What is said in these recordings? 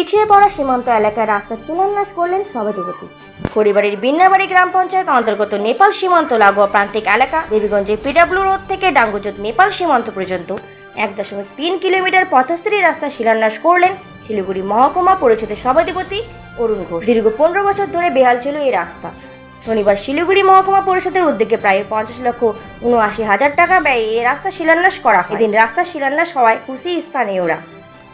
পিছিয়ে পড়া সীমান্ত এলাকায় রাস্তা শিলান্যাস করলেন সভাধিপতি। খড়িবাড়ির বিন্নাবাড়ি গ্রাম পঞ্চায়েত অন্তর্গত নেপাল সীমান্ত লাগোয়া প্রান্তিক এলাকা দেবীগঞ্জের পিডাব্লিউ রোড থেকে ডাঙ্গুজত নেপাল সীমান্ত পর্যন্ত এক দশমিক তিন কিলোমিটার পথশ্রী রাস্তা শিলান্যাস করলেন শিলিগুড়ি মহকুমা পরিষদের সভাধিপতি অরুণ ঘোষ। দীর্ঘ পনেরো বছর ধরে বেহাল ছিল এই রাস্তা। শনিবার শিলিগুড়ি মহকুমা পরিষদের উদ্যোগে প্রায় পঞ্চাশ লক্ষ উনআশি হাজার টাকা ব্যয়ে এই রাস্তা শিলান্যাস করা এদিন রাস্তা শিলান্যাস হওয়ায় খুশি স্থানীয়রা।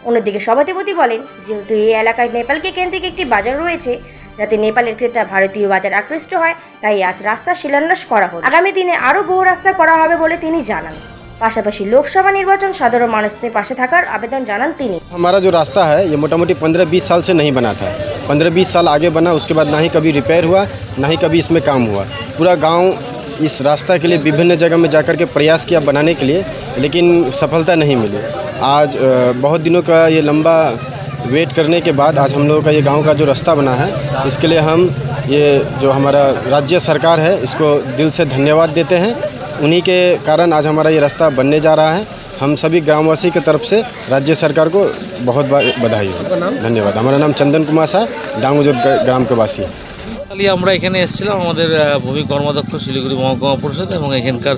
অন্যদিকে সভাধিপতি বলেন যেহেতু এই এলাকায় নেপালকে কেন্দ্রিক একটি বাজার রয়েছে যাতে নেপালের ক্রেতা ভারতীয় বাজার আকৃষ্ট হয় তাই আজ রাস্তা শিলান্যাস করা হলো আগামী দিনে আরও বহু রাস্তা করা হবে বলে তিনি জানান পাশাপাশি লোকসভা নির্বাচন সাধারণ মানুষদের পাশে থাকার আবেদন জানান তিনি हमारा जो रास्ता है ये मोटा मोटी पंद्रह बीस साल से नहीं बना था पंद्रह बीस साल आगे बना उसके बाद ना ही कभी रिपेयर हुआ ना ही कभी इसमें काम हुआ पूरा गांव इस रास्ता के लिए विभिन्न जगह में जाकर के प्रयास किया बनाने के लिए, लेकिन सफलता नहीं मिली। आज बहुत दिनों का ये लंबा वेट करने के बाद आज हम लोगों का ये गाँव का जो रास्ता बना है, इसके लिए हम ये जो हमारा राज्य सरकार है, इसको दिल से धन्यवाद देते हैं। उन्हीं के कारण आज हमारा ये रास्ता बनने जा रहा है। हम सभी ग्रामवासी की तरफ़ से राज्य सरकार को बहुत बधाई हो। धन्यवाद। हमारा नाम चंदन कुमार शाह डांगुजोत ग्राम के वासी। हैं কালি আমরা এখানে এসেছিলাম আমাদের ভূমি কর্মাধ্যক্ষ শিলিগুড়ি মহকুমা পরিষদ এবং এখানকার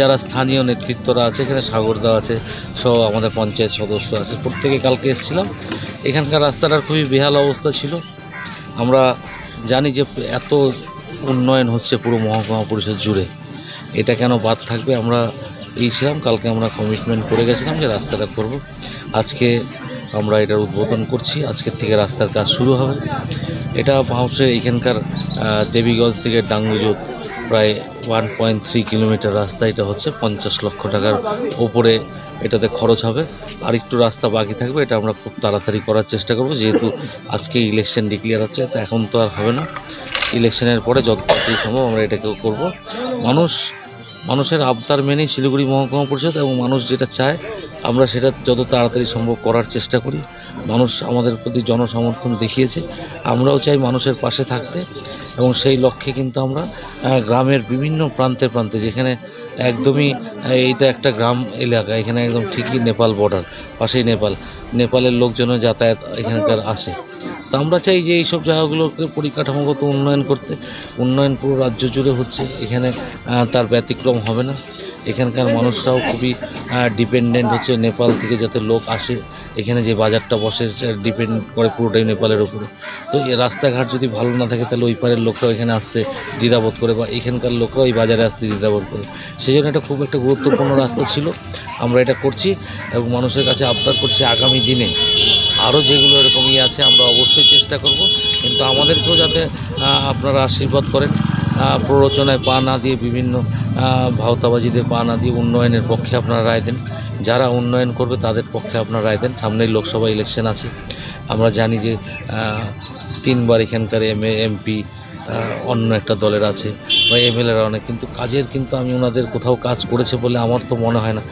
যারা স্থানীয় নেতৃত্বরা আছে, এখানে সাগরদা আছে, সহ আমাদের পঞ্চায়েত সদস্য আছে, প্রত্যেকে কালকে এসেছিলাম। এখানকার রাস্তাটার খুবই বেহাল অবস্থা ছিল। আমরা জানি যে এত উন্নয়ন হচ্ছে পুরো মহকুমা পরিষদ জুড়ে। এটা কেন বাদ থাকবে? আমরা এই ছিলাম কালকে আমরা কমিটমেন্ট করে গেছিলাম যে রাস্তাটা করব। আজকে আমরা এটার উদ্বোধন করছি। আজকের থেকে রাস্তার কাজ শুরু হবে। এটা মানুষের এখানকার দেবীগঞ্জ থেকে ডাঙ্গুজোত প্রায় ওয়ান পয়েন্ট থ্রি কিলোমিটার রাস্তা এটা হচ্ছে। পঞ্চাশ লক্ষ টাকার ওপরে এটাতে খরচ হবে। আর একটু রাস্তা বাকি থাকবে, এটা আমরা খুব তাড়াতাড়ি করার চেষ্টা করব। যেহেতু আজকে ইলেকশন ডিক্লেয়ার হচ্ছে, তো এখন তো আর হবে না। ইলেকশনের পরে যত সম্ভব আমরা এটাকে করব। মানুষ মানুষের আবদার মেনেই শিলিগুড়ি মহকুমা পরিষদ এবং মানুষ যেটা চায়, আমরা সেটা যত তাড়াতাড়ি সম্ভব করার চেষ্টা করি। মানুষ আমাদের প্রতি জনসমর্থন দেখিয়েছে। আমরাও চাই মানুষের পাশে থাকতে এবং সেই লক্ষ্যে কিন্তু আমরা গ্রামের বিভিন্ন প্রান্তে প্রান্তে যেখানে একদমই এইটা একটা গ্রাম এলাকা, এখানে একদম ঠিকই নেপাল বর্ডার পাশেই নেপাল। নেপালের লোকজনও যাতায়াত এখানকার আসে। তা আমরা চাই যে এইসব জায়গাগুলোকে পরিকাঠামোগত উন্নয়ন করতে। উন্নয়ন পুরো রাজ্য জুড়ে হচ্ছে। এখানে তার ব্যতিক্রম হবে না। এখানকার মানুষরাও খুবই ডিপেন্ডেন্ট হচ্ছে নেপাল থেকে যাতে লোক আসে। এখানে যে বাজারটা বসে ডিপেন্ড করে পুরোটাই নেপালের উপরে। তো এই রাস্তাঘাট যদি ভালো না থাকে, তাহলে ওই পারের লোকরাও এখানে আসতে দ্বিধাবোধ করে বা এখানকার লোকরাও এই বাজারে আসতে দ্বিধাবোধ করে। সেই জন্য এটা খুব একটা গুরুত্বপূর্ণ রাস্তা ছিল। আমরা এটা করছি এবং মানুষের কাছে আবদার করছি আগামী দিনে। আরও যেগুলো এরকমই আছে আমরা অবশ্যই চেষ্টা করব। কিন্তু আমাদেরকেও যাতে আপনারা আশীর্বাদ করেন প্ররোচনায় পা না দিয়ে বিভিন্ন আহ, ভাওতাবাজিতে পা না দিয়ে উন্নয়নের পক্ষে আপনারা রায় দেন। যারা উন্নয়ন করবে তাদের পক্ষে আপনারা রায় দেন। সামনেই লোকসভা ইলেকশন আছে। আমরা জানি যে তিনবার এখানকার এম এমপি অন্য একটা দলের আছে। বা এমএলএরা অনেক। কিন্তু কাজের কিন্তু আমি ওনাদের কোথাও কাজ করেছে বলে আমার তো মনে হয় না।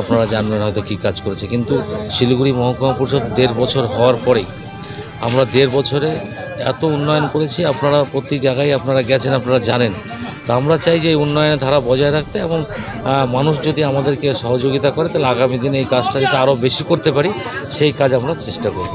আপনারা জানবেন হয়তো কী কাজ করেছে। কিন্তু শিলিগুড়ি মহকুমা পরিষদ দেড় বছর হওয়ার পরেই আমরা দেড় বছরে এত উন্নয়ন করেছি, আপনারা প্রতি জায়গায় আপনারা গেছেন, আপনারা জানেন। তা আমরা চাই যে এই উন্নয়নের ধারা বজায় রাখতে এবং মানুষ যদি আমাদেরকে সহযোগিতা করে, তাহলে আগামী দিনে এই কাজটা যাতে আরও বেশি করতে পারি, সেই কাজ আমরা চেষ্টা করব।